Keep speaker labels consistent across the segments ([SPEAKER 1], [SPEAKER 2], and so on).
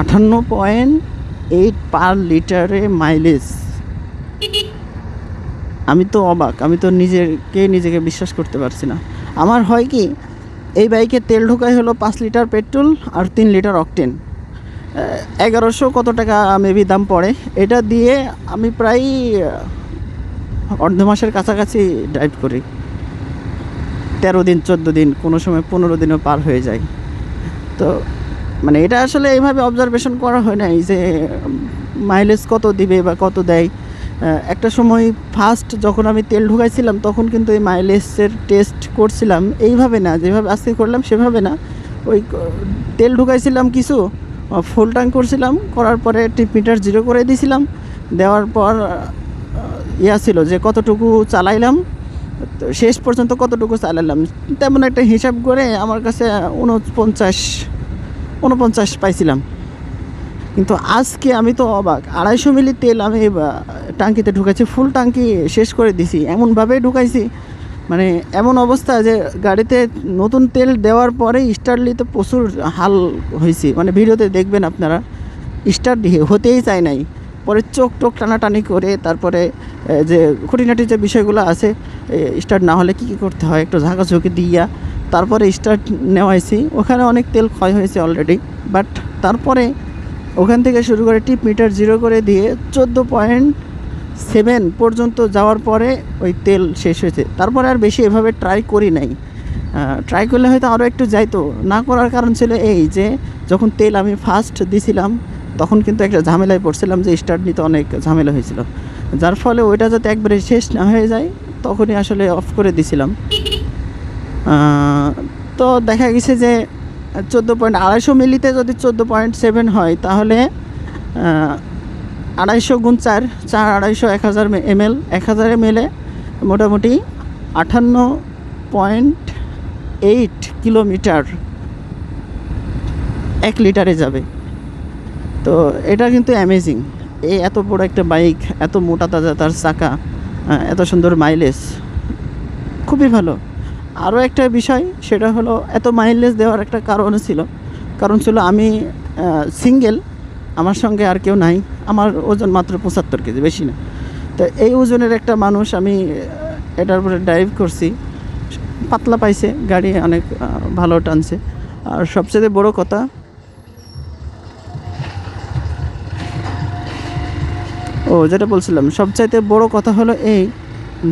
[SPEAKER 1] আটান্ন point eight পার লিটারে mileage. আমি তো অবাক, আমি তো নিজেকে নিজেকে বিশ্বাস করতে পারছি না। আমার হয় কি, এই বাইকে তেল ঢোকাই হলো পাঁচ লিটার পেট্রোল আর তিন লিটার অকটেন। এগারোশো কত টাকা মেবি দাম পড়ে। এটা দিয়ে আমি প্রায়, অর্ধ মাসের কাছাকাছি ড্রাইভ করি। তেরো দিন, চোদ্দ দিন, কোনো সময় পনেরো দিনও পার হয়ে যায়। তো মানে এটা আসলে এইভাবে অবজারভেশন করা হয় নাই যে মাইলেজ কত দিবে বা কত দেয়। একটা সময় ফার্স্ট যখন আমি তেল ঢুকাইছিলাম, তখন কিন্তু এই মাইলেজের টেস্ট করছিলাম এইভাবে না, যেভাবে আজকে করলাম সেভাবে না। ওই তেল ঢুকাইছিলাম কিছু ফুল ট্যাঙ্ক করছিলাম, করার পরে টিপ মিটার জিরো করে দিয়েছিলাম দেওয়ার পর ইয়া ছিল যে কতটুকু চালাইলাম, তো শেষ পর্যন্ত কতটুকু চালালাম। তেমন একটা হিসাব করে আমার কাছে উনপঞ্চাশ উনপঞ্চাশ পাইছিলাম। কিন্তু আজকে আমি তো অবাক। আড়াইশো মিলি তেল আমি টাঙ্কিতে ঢুকাইছি ফুল টাঙ্কি শেষ করে দিছি। এমনভাবে ঢুকাইছি। মানে এমন অবস্থা যে গাড়িতে নতুন তেল দেওয়ার পরে স্টার্টলিতে প্রচুর হাল হয়েছে মানে ভিডিওতে দেখবেন আপনারা। স্টার্ট হতেই চায় নাই। পরে চোখ টোক টানাটানি করে তারপরে যে খুঁটিনাটি যে বিষয়গুলো আছে স্টার্ট না হলে কী কী করতে হয়? একটু ঝাঁকা ঝুঁকি দিয়া তারপরে স্টার্ট নেওয়াইছি। ওখানে অনেক তেল ক্ষয় হয়েছে অলরেডি বাট তারপরে ওখান থেকে শুরু করে টিপ মিটার জিরো করে দিয়ে চোদ্দ পয়েন্ট সেভেন পর্যন্ত যাওয়ার পরে ওই তেল শেষ হয়েছে। তারপরে আর বেশি এভাবে ট্রাই করি নাই। ট্রাই করলে হয়তো আরও একটু যাইতো। না করার কারণ ছিল এই যে, যখন তেল আমি ফার্স্ট দিছিলাম, তখন কিন্তু একটা ঝামেলায় পড়ছিলাম যে স্টার্ট নিতে অনেক ঝামেলা হয়েছিল। যার ফলে ওইটা যাতে একবারে শেষ না হয়ে যায়, তখনই আসলে অফ করে দিছিলাম। তো দেখা গেছে যে চোদ্দ পয়েন্ট আড়াইশো মিলিতে যদি চোদ্দ পয়েন্ট সেভেন হয়, তাহলে আড়াইশো গুণ চার চার আড়াইশো এক হাজার এম এল, এক হাজার এম এলে মোটামুটি আটান্ন পয়েন্ট এইট কিলোমিটার এক লিটারে যাবে। তো এটা কিন্তু অ্যামেজিং এই এত বড় একটা বাইক এত মোটা তাজা তার চাকা এত সুন্দর মাইলেজ খুবই ভালো। আরও একটা বিষয়, সেটা হলো এত মাইলেজ দেওয়ার একটা কারণ ছিল। কারণ ছিল আমি সিঙ্গেল আমার সঙ্গে আর কেউ নাই, আমার ওজন মাত্র পঁচাত্তর কেজি, বেশি না। তো এই ওজনের একটা মানুষ আমি এটার উপরে ড্রাইভ করছি। পাতলা পাইছে, গাড়ি অনেক ভালো টানছে। আর সবচেয়ে বড় কথা, ও যেটা বলছিলাম, সবচাইতে বড় কথা হলো এই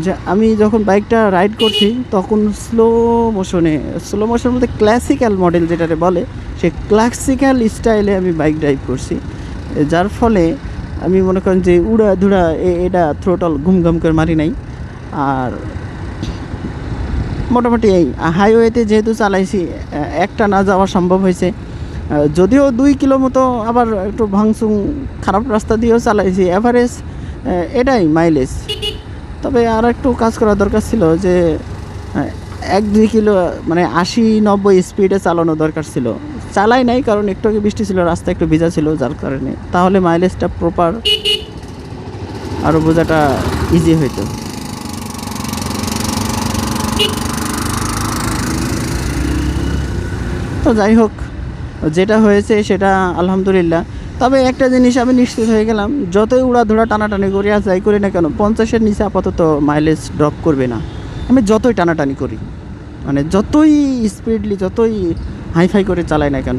[SPEAKER 1] যে আমি যখন বাইকটা রাইড করছি, তখন স্লো মোশনে স্লো মোশন বলতে ক্লাসিক্যাল মডেল যেটাকে বলে, সে ক্লাসিক্যাল স্টাইলে আমি বাইক ড্রাইভ করছি। যার ফলে আমি মনে করেন যে উড়া ধুড়া এটা থ্রোটল ঘুম ঘুম করে মারি নাই। আর মোটামুটি এই হাইওয়েতে যেহেতু চালাইছি, একটা না যাওয়া সম্ভব হয়েছে। যদিও দুই কিলো মতো আবার একটু ভাংসুং খারাপ রাস্তা দিয়েও চালাইছি অ্যাভারেজ এটাই মাইলেজ তবে আর একটু কাজ করা দরকার ছিল যে এক দুই কিলো মানে আশি, নব্বই স্পিডে চালানো দরকার ছিল। চালাই নাই, কারণ একটু আগে বৃষ্টি ছিল, রাস্তা একটু ভিজা ছিল, যার কারণে। তাহলে মাইলেজটা প্রপার আরও বোঝাটা ইজি হইতো। তো যাই হোক, যেটা হয়েছে সেটা আলহামদুলিল্লাহ। তবে একটা জিনিস আমি নিশ্চিত হয়ে গেলাম, যতই উড়াধুরা টানাটানি করি আর যাই করি না কেন, পঞ্চাশের নিচে আপাতত মাইলেজ ড্রপ করবে না। আমি যতই টানাটানি করি মানে যতই স্পিডলি যতই হাইফাই করে চালাই না কেন,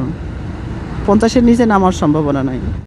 [SPEAKER 1] পঞ্চাশের নিচে নামার সম্ভাবনা নাই।